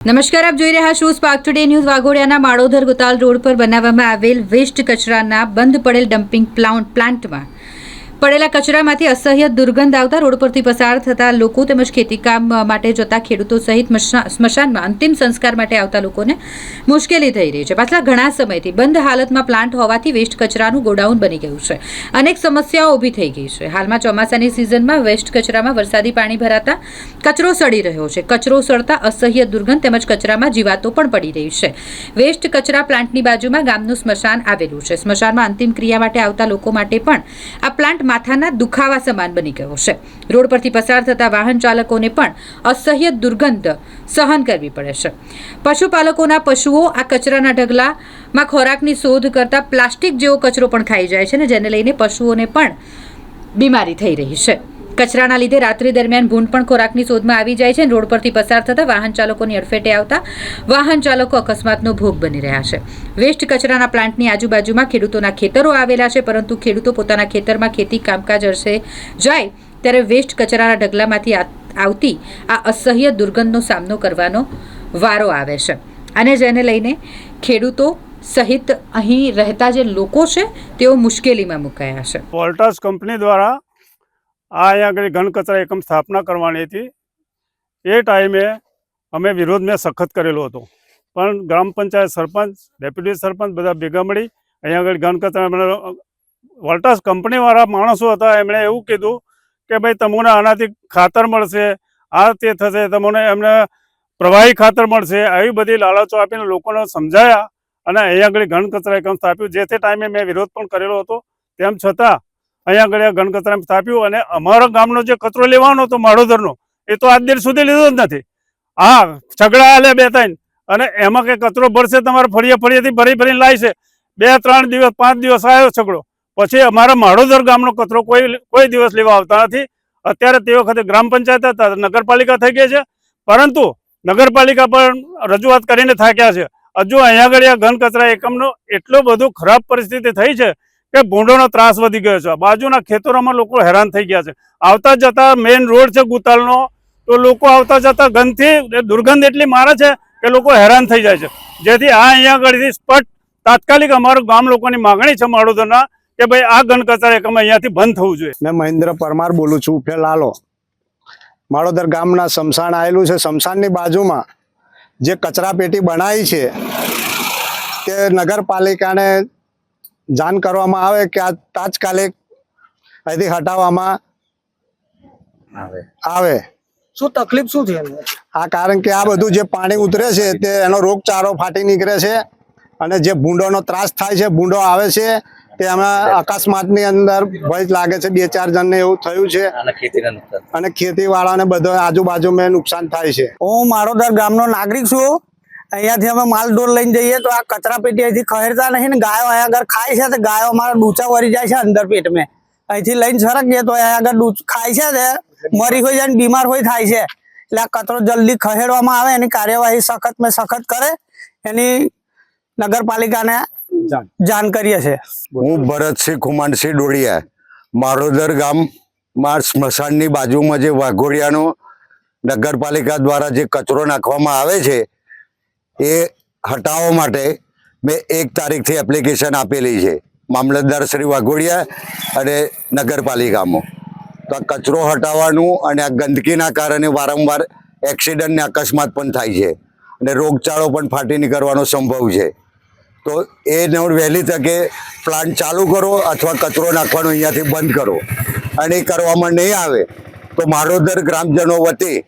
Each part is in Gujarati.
નમસ્કાર, આપ જોઈ રહ્યા છો સ્પાર્ક ટુડે ન્યૂઝ વાઘોડિયાના માળોધર ગોતાલ રોડ પર બનાવવામાં આવેલ વેસ્ટ કચરાના બંધ પડેલ ડમ્પિંગ પ્લાન્ટ પ્લાન્ટમાં પડેલા કચરામાંથી અસહ્ય દુર્ગંધ આવતા રોડ પરથી પસાર થતા લોકો તેમજ ખેતીકામ માટે જતા ખેડૂતો સહિત મશા- સ્મશાનમાં અંતિમ સંસ્કાર માટે આવતા લોકોને મુશ્કેલી થઈ રહી છે. પાછલા ઘણા સમયથી બંધ હાલતમાં પ્લાન્ટ હોવાથી વેસ્ટ કચરાનું ગોડાઉન બની ગયું છે. અનેક સમસ્યાઓ ઊભી થઈ ગઈ છે. હાલમાં ચોમાસાની સિઝનમાં વેસ્ટ કચરામાં વરસાદી પાણી ભરાતા કચરો સડી રહ્યો છે. કચરો સડતા અસહ્ય દુર્ગંધ તેમજ કચરામાં જીવાતો પણ પડી રહી છે. વેસ્ટ કચરા પ્લાન્ટની બાજુમાં ગામનું સ્મશાન આવેલું છે. સ્મશાનમાં અંતિમ ક્રિયા માટે આવતા લોકો માટે પણ આ પ્લાન્ટ માથાના દુખાવા સમાન બની ગયો છે. રોડ પરથી પસાર થતા વાહન ચાલકોને પણ અસહ્ય દુર્ગંધ સહન કરવી પડે છે. પશુપાલકોના પશુઓ આ કચરાના ઢગલામાં ખોરાકની શોધ કરતા પ્લાસ્ટિક જેવો કચરો પણ ખાઈ જાય છે ને જેને લઈને પશુઓને પણ બીમારી થઈ રહી છે. કચરાના લીધે રાત્રિ દરમિયાન ભૂંડ પણ ખોરાકની શોધમાં આવી જાય છે રોડ પરથી પસાર થતા વાહન ચાલકોની અડફેટે આવતા વાહન ચાલકો અકસ્માતનો ભોગ બની રહ્યા છે. વેસ્ટ કચરાના પ્લાન્ટની આજુબાજુમાં ખેડૂતોના ખેતરો આવેલા છે, પરંતુ ખેડૂતો પોતાના ખેતરમાં ખેતી કામકાજ અર્થે જાય ત્યારે વેસ્ટ કચરાના ઢગલામાંથી આવતી આ અસહ્ય દુર્ગંધનો સામનો કરવાનો વારો આવે છે. અને જેને લઈને ખેડૂતો સહિત અહીં રહેતા જે લોકો છે, તેઓ મુશ્કેલીમાં મુકાયા છે. વોલ્ટાસ કંપની દ્વારા આ અહીંયા આગળ ઘન કચરા એકમ સ્થાપના કરવાની હતી. એ ટાઈમે અમે વિરોધ મેં સખત કરેલો હતો. પણ ગ્રામ પંચાયત સરપંચ, ડેપ્યુટી સરપંચ બધા ભેગા મળી અહીંયા આગળ ઘન કચરા વોલ્ટાસ કંપનીવાળા માણસો હતા, એમણે એવું કીધું કે ભાઈ, તમને આનાથી ખાતર મળશે, આ તે થશે, તમને એમને પ્રવાહી ખાતર મળશે. આવી બધી લાલચો આપીને લોકોને સમજાયા અને અહીંયા આગળ ઘન કચરા એકમ સ્થાપ્યું. જે તે ટાઈમે મેં વિરોધ પણ કરેલો હતો. તેમ છતાં અહીંયા આગળ આ ઘન કચરા સ્થાપ્યું અને અમારા ગામનો જે કચરો લેવાનો હતો માળોદરનો, એ તો આજ દિન સુધી લીધો જ નથી. હા છગડા આલે બે ત્રણ, અને એમાં કે કચરો ભરશે, તમારે ફળીએ ફળીએથી ભરી ભરીને લાવશે બે, ત્રણ દિવસ, પાંચ દિવસ આવ્યો છગડો પછી અમારા માળોદર ગામનો કચરો કોઈ કોઈ દિવસ લેવા આવતા નથી. અત્યારે તે વખતે ગ્રામ પંચાયત હતા, નગરપાલિકા થઈ ગઈ છે. પરંતુ નગરપાલિકા પણ રજૂઆત કરીને થાક્યા છે. હજુ અહીંયા આગળ ઘન કચરા એકમનો એટલો બધો ખરાબ પરિસ્થિતિ થઈ છે કે ભૂંડોનો ત્રાસ વધી ગયો છે. બાજુના ખેતરોમાં લોકો હેરાન થઈ ગયા છે. આવતા જતા મેઇન રોડ છે ગુતાલનો. તો લોકો આવતા જતા ગંધથી દુર્ગંધ એટલી મારે છે કે લોકો હેરાન થઈ જાય છે. જેથી આ અહીંયા આગળથી સ્પષ્ટ તાત્કાલિક અમારું ગામ લોકોની માગણી છે માળોદરના કે ભાઈ આ ગણ કચરા એકમ અહીંયાથી બંધ થવું જોઈએ. મેં મહેન્દ્ર પરમાર બોલું છું ઉફે લાલો. માળોદર ગામના શમશાન આવેલું છે. શમશાનની બાજુમાં જે કચરા પેટી બનાવી છે તે નગરપાલિકાને જાણ કરવામાં આવે કે આ તાત્કાલિક અહીંથી હટાવવામાં આવે. શું તકલીફ શું એમને? આ કારણ કે આ બધું જે પાણી ઉતરે છે તે એનો રોગચારો ફાટી નીકળે છે અને જે ભૂંડોનો ત્રાસ થાય છે ભૂંડો આવે છે તે આમાં અકસ્માતની અંદર ભય લાગે છે બે ચાર જણને એવું થયું છે. અને ખેતીવાળાને બધા આજુબાજુ ખેતીવાળાને બધો આજુબાજુમાં નુકસાન થાય છે. હું મારોદર ગામનો નાગરિક છું. અહીંયાથી અમે માલ ડોર લઈને જઈએ તો આ કચરા પેટી અહીંથી ખહેરતા નહીં ને ગાયો અહીંયા આગળ ખાય છે તો ગાયો અમારા ડૂચા વળી જાય છે અંદર પેટમાં. અહીંથી લઈને સરકીએ તો અહીંયા આગળ ડૂચ ખાય છે તે મરી હોય જાય ને બીમાર હોય થાય છે. એટલે આ કચરો જલ્દી ખહેડવામાં આવે એની કાર્યવાહી સખત મેં સખત કરે એની નગરપાલિકાને જાણ. કરીએ છીએ. હું ભરતસિંહ કુમારસિંહ ડોડિયા મારોદર ગામમાં સ્મશાનની બાજુમાં જે વાઘોડિયાનો નગરપાલિકા દ્વારા જે કચરો નાખવામાં આવે છે એ હટાવવા માટે મેં એક તારીખથી એપ્લિકેશન આપેલી છે. મામલતદાર શ્રી વાઘોડિયા અને નગરપાલિકામાં. તો આ કચરો હટાવવાનું અને આ ગંદકીના કારણે વારંવાર એક્સિડન્ટ ને અકસ્માત પણ થાય છે. અને રોગચાળો પણ ફાટી નીકળવાનો સંભવ છે. તો એને વહેલી તકે પ્લાન્ટ ચાલુ કરો અથવા કચરો નાખવાનો અહીંયાથી બંધ કરો. અને એ કરવામાં નહીં આવે તો મારોદર ગ્રામજનો વતી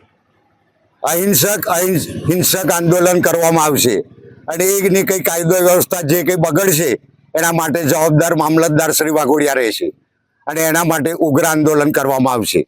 અહિંસક અહિંસ, હિંસક આંદોલન કરવામાં આવશે. અને એની કંઈ કાયદો વ્યવસ્થા જે કંઈ બગડશે, એના માટે જવાબદાર મામલતદાર શ્રી વાઘોડિયા રહેશે. અને એના માટે ઉગ્ર આંદોલન કરવામાં આવશે.